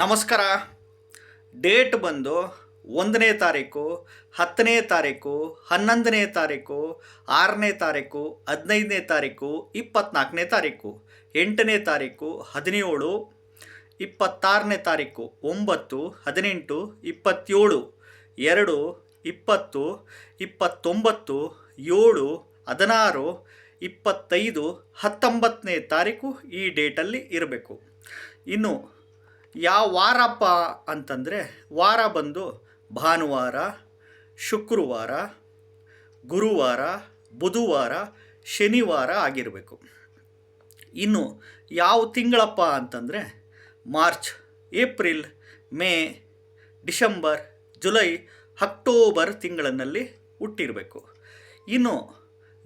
ನಮಸ್ಕಾರ. ಡೇಟ್ ಬಂದು ಒಂದನೇ ತಾರೀಕು, ಹತ್ತನೇ ತಾರೀಕು, ಹನ್ನೊಂದನೇ ತಾರೀಕು, ಆರನೇ ತಾರೀಕು, ಹದಿನೈದನೇ ತಾರೀಕು ಇಪ್ಪತ್ತ್ನಾಲ್ಕನೇ ತಾರೀಕು, ಎಂಟನೇ ತಾರೀಕು, ಹದಿನೇಳು, ಇಪ್ಪತ್ತಾರನೇ ತಾರೀಕು, ಒಂಬತ್ತು, ಹದಿನೆಂಟು, ಇಪ್ಪತ್ತೇಳು, ಎರಡು, ಇಪ್ಪತ್ತು, ಇಪ್ಪತ್ತೊಂಬತ್ತು, ಏಳು, ಹದಿನಾರು, ಇಪ್ಪತ್ತೈದು, ಹತ್ತೊಂಬತ್ತನೇ ತಾರೀಕು ಈ ಡೇಟಲ್ಲಿ ಇರಬೇಕು. ಇನ್ನು ಯಾವ ವಾರಪ್ಪ ಅಂತಂದರೆ ವಾರ ಬಂದು ಭಾನುವಾರ, ಶುಕ್ರವಾರ, ಗುರುವಾರ, ಬುಧವಾರ, ಶನಿವಾರ ಆಗಿರಬೇಕು. ಇನ್ನು ಯಾವ ತಿಂಗಳಪ್ಪ ಅಂತಂದರೆ March, April, May, December, July, October ತಿಂಗಳಿನಲ್ಲಿ ಹುಟ್ಟಿರಬೇಕು. ಇನ್ನು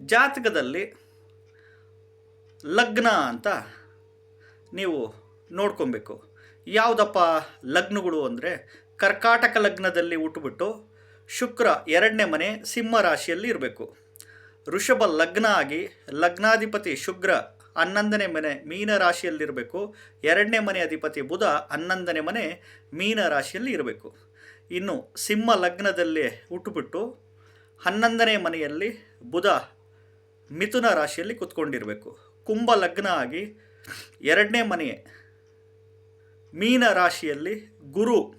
ಜಾತಕದಲ್ಲಿ ಲಗ್ನ ಅಂತ ನೀವು ನೋಡ್ಕೊಬೇಕು. ಯಾವುದಪ್ಪ ಲಗ್ನಗಳು ಅಂದರೆ ಕರ್ಕಾಟಕ ಲಗ್ನದಲ್ಲಿ ಹುಟ್ಟುಬಿಟ್ಟು ಶುಕ್ರ ಎರಡನೇ ಮನೆ ಸಿಂಹ ರಾಶಿಯಲ್ಲಿ ಇರಬೇಕು. ಋಷಭ ಲಗ್ನ ಆಗಿ ಲಗ್ನಾಧಿಪತಿ ಶುಕ್ರ ಹನ್ನೊಂದನೇ ಮನೆ ಮೀನ ರಾಶಿಯಲ್ಲಿರಬೇಕು ಎರಡನೇ ಮನೆ ಅಧಿಪತಿ ಬುಧ ಹನ್ನೊಂದನೇ ಮನೆ ಮೀನ ರಾಶಿಯಲ್ಲಿ ಇರಬೇಕು. ಇನ್ನು ಸಿಂಹ ಲಗ್ನದಲ್ಲಿ ಹುಟ್ಟುಬಿಟ್ಟು ಹನ್ನೊಂದನೇ ಮನೆಯಲ್ಲಿ ಬುಧ ಮಿಥುನ ರಾಶಿಯಲ್ಲಿ ಕುತ್ಕೊಂಡಿರಬೇಕು. ಕುಂಭ ಲಗ್ನ ಆಗಿ ಎರಡನೇ ಮನೆ ಮೀನ ರಾಶಿಯಲ್ಲಿ ಗುರು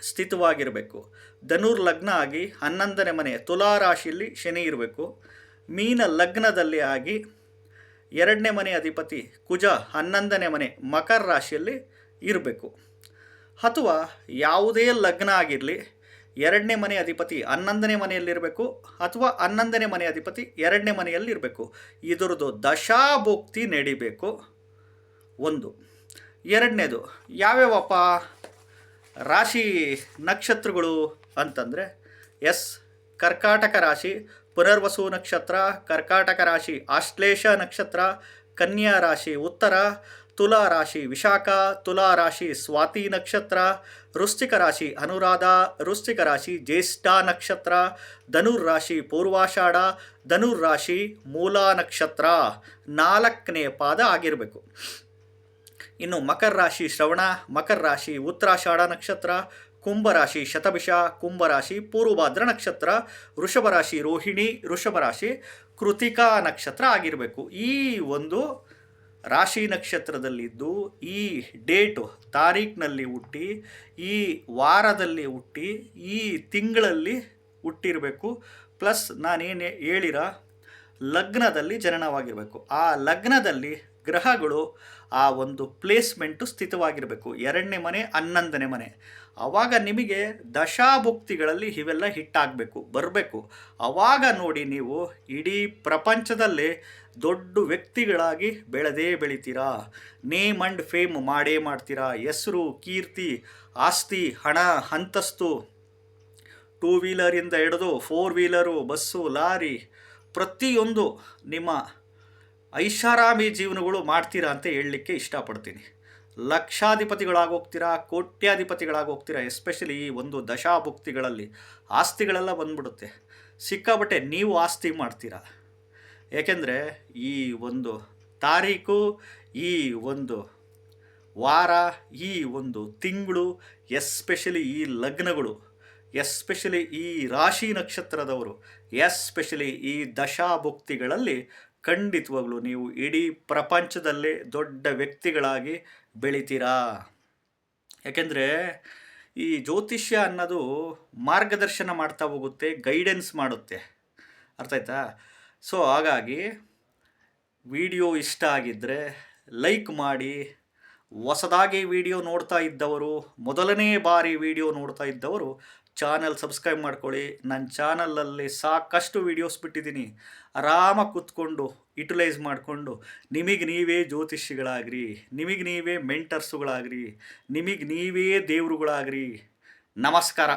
ಸ್ಥಿತವಾಗಿರಬೇಕು. ಧನುರ್ ಲಗ್ನ ಆಗಿ ಹನ್ನೊಂದನೇ ಮನೆ, ತುಲಾ ರಾಶಿಯಲ್ಲಿ ಶನಿ ಇರಬೇಕು. ಮೀನ ಲಗ್ನದಲ್ಲಿ ಆಗಿ ಎರಡನೇ ಮನೆ ಅಧಿಪತಿ ಕುಜ ಹನ್ನೊಂದನೇ ಮನೆ, ಮಕರ ರಾಶಿಯಲ್ಲಿ ಇರಬೇಕು. ಅಥವಾ ಯಾವುದೇ ಲಗ್ನ ಆಗಿರಲಿ, ಎರಡನೇ ಮನೆ ಅಧಿಪತಿ ಹನ್ನೊಂದನೇ ಮನೆಯಲ್ಲಿರಬೇಕು ಅಥವಾ ಹನ್ನೊಂದನೇ ಮನೆ ಅಧಿಪತಿ ಎರಡನೇ ಮನೆಯಲ್ಲಿ ಇರಬೇಕು. ಇದರದ್ದು ದಶಾಭುಕ್ತಿ ನಡಿಬೇಕು. ಒಂದು. ಎರಡನೇದು, ಯಾವ್ಯಾವಪ್ಪ ರಾಶಿ ನಕ್ಷತ್ರಗಳು ಅಂತಂದರೆ, ಎಸ್, ಕರ್ಕಾಟಕ ರಾಶಿ, ಪುನರ್ವಸು ನಕ್ಷತ್ರ, ಕರ್ಕಾಟಕ ರಾಶಿ ಆಶ್ಲೇಷ ನಕ್ಷತ್ರ, ಕನ್ಯಾ ರಾಶಿ, ಉತ್ತರ, ತುಲಾ ರಾಶಿ, ವಿಶಾಖ, ತುಲಾ ರಾಶಿ, ಸ್ವಾತಿ ನಕ್ಷತ್ರ, ವೃಶ್ಚಿಕ ರಾಶಿ, ಅನುರಾಧ, ವೃಶ್ಚಿಕ ರಾಶಿ, ಜ್ಯೇಷ್ಠ ನಕ್ಷತ್ರ, ಧನುರ್ ರಾಶಿ, ಪೂರ್ವಾಷಾಢ, ಧನುರ್ ರಾಶಿ, ಮೂಲಾ ನಕ್ಷತ್ರ, ನಾಲ್ಕನೇ ಪಾದ ಆಗಿರಬೇಕು. ಇನ್ನು ಮಕರ ರಾಶಿ ಶ್ರವಣ, ಮಕರ ರಾಶಿ ಉತ್ತರಾಷಾಢ ನಕ್ಷತ್ರ ಕುಂಭರಾಶಿ ಶತಭಿಷ ಕುಂಭರಾಶಿ ಪೂರ್ವಭಾದ್ರ ನಕ್ಷತ್ರ, ವೃಷಭ ರಾಶಿ ರೋಹಿಣಿ, ವೃಷಭ ರಾಶಿ ಕೃತಿಕಾ ನಕ್ಷತ್ರ ಆಗಿರಬೇಕು. ಈ ಒಂದು ರಾಶಿ ನಕ್ಷತ್ರದಲ್ಲಿದ್ದು ಈ ಡೇಟು ತಾರೀಖಿನಲ್ಲಿ ಹುಟ್ಟಿ, ಈ ವಾರದಲ್ಲಿ ಹುಟ್ಟಿ, ಈ ತಿಂಗಳಲ್ಲಿ ಹುಟ್ಟಿರಬೇಕು. ಪ್ಲಸ್ ನಾನೇನು ಹೇಳಿರ, ಲಗ್ನದಲ್ಲಿ ಜನನವಾಗಿರಬೇಕು. ಆ ಲಗ್ನದಲ್ಲಿ ಗ್ರಹಗಳು ಆ ಒಂದು ಪ್ಲೇಸ್ಮೆಂಟು ಸ್ಥಿತವಾಗಿರಬೇಕು. ಎರಡನೇ ಮನೆ, ಹನ್ನೊಂದನೇ ಮನೆ. ಆವಾಗ ನಿಮಗೆ ದಶಾಭುಕ್ತಿಗಳಲ್ಲಿ ಇವೆಲ್ಲ ಹಿಟ್ಟಾಗಬೇಕು ಬರಬೇಕು. ಆವಾಗ ನೋಡಿ ನೀವು ಇಡೀ ಪ್ರಪಂಚದಲ್ಲಿ ದೊಡ್ಡ ವ್ಯಕ್ತಿಗಳಾಗಿ ಬೆಳೆದೇ ಬೆಳಿತೀರಾ? ನೇಮ್ ಅಂಡ್ ಫೇಮ್ ಮಾಡೇ ಮಾಡ್ತೀರಾ? ಹೆಸರು, ಕೀರ್ತಿ, ಆಸ್ತಿ, ಹಣ, ಅಂತಸ್ತು ಟೂ ವೀಲರಿಂದ ಹಿಡಿದು ಫೋರ್ ವೀಲರು ಬಸ್ಸು, ಲಾರಿ ಪ್ರತಿಯೊಂದು ನಿಮ್ಮ ಐಷಾರಾಮಿ ಜೀವನಗಳು ಮಾಡ್ತೀರಾ ಅಂತ ಹೇಳಲಿಕ್ಕೆ ಇಷ್ಟಪಡ್ತೀನಿ. ಲಕ್ಷಾಧಿಪತಿಗಳಾಗೋಗ್ತೀರಾ, ಕೋಟ್ಯಾಧಿಪತಿಗಳಾಗೋಗ್ತೀರಾ, ಎಸ್ಪೆಷಲಿ ಈ ಒಂದು ದಶಾಭುಕ್ತಿಗಳಲ್ಲಿ ಆಸ್ತಿಗಳೆಲ್ಲ ಬಂದ್ಬಿಡುತ್ತೆ. ಸಿಕ್ಕಾಬಟ್ಟೆ ನೀವು ಆಸ್ತಿ ಮಾಡ್ತೀರಾ. ಏಕೆಂದರೆ ಈ ಒಂದು ತಾರೀಕು, ಈ ಒಂದು ವಾರ, ಈ ಒಂದು ತಿಂಗಳು, ಎಸ್ಪೆಷಲಿ ಈ ಲಗ್ನಗಳು, ಎಸ್ಪೆಷಲಿ ಈ ರಾಶಿ ನಕ್ಷತ್ರದವರು, ಎಸ್ಪೆಷಲಿ ಈ ದಶಾಭುಕ್ತಿಗಳಲ್ಲಿ ಖಂಡಿತವಾಗ್ಲೂ ನೀವು ಇಡೀ ಪ್ರಪಂಚದಲ್ಲೇ ದೊಡ್ಡ ವ್ಯಕ್ತಿಗಳಾಗಿ ಬೆಳಿತೀರಾ? ಯಾಕೆಂದರೆ ಈ ಜ್ಯೋತಿಷ್ಯ ಅನ್ನೋದು ಮಾರ್ಗದರ್ಶನ ಮಾಡ್ತಾ ಹೋಗುತ್ತೆ, ಗೈಡೆನ್ಸ್ ಮಾಡುತ್ತೆ. ಅರ್ಥ ಆಯ್ತಾ? ಸೊ ಹಾಗಾಗಿ ವಿಡಿಯೋ ಇಷ್ಟ ಆಗಿದ್ದರೆ ಲೈಕ್ ಮಾಡಿ ಹೊಸದಾಗಿ ವಿಡಿಯೋ ನೋಡ್ತಾ ಇದ್ದವರು, ಮೊದಲನೇ ಬಾರಿ ವಿಡಿಯೋ ನೋಡ್ತಾ ಇದ್ದವರು, ಚಾನಲ್ ಸಬ್ಸ್ಕ್ರೈಬ್ ಮಾಡ್ಕೊಳ್ಳಿ. ನನ್ನ ಚಾನಲಲ್ಲಿ ಸಾಕಷ್ಟು ವೀಡಿಯೋಸ್ ಬಿಟ್ಟಿದ್ದೀನಿ. ಆರಾಮ ಕೂತ್ಕೊಂಡು, ಯುಟಿಲೈಸ್ ಮಾಡಿಕೊಂಡು, ನಿಮಗೆ ನೀವೇ ಜ್ಯೋತಿಷಿಗಳಾಗ್ರಿ ನಿಮಗೆ ನೀವೇ ಮೆಂಟರ್ಸುಗಳಾಗ್ರಿ, ನಿಮಗೆ ನೀವೇ ದೇವರುಗಳಾಗ್ರಿ. ನಮಸ್ಕಾರ.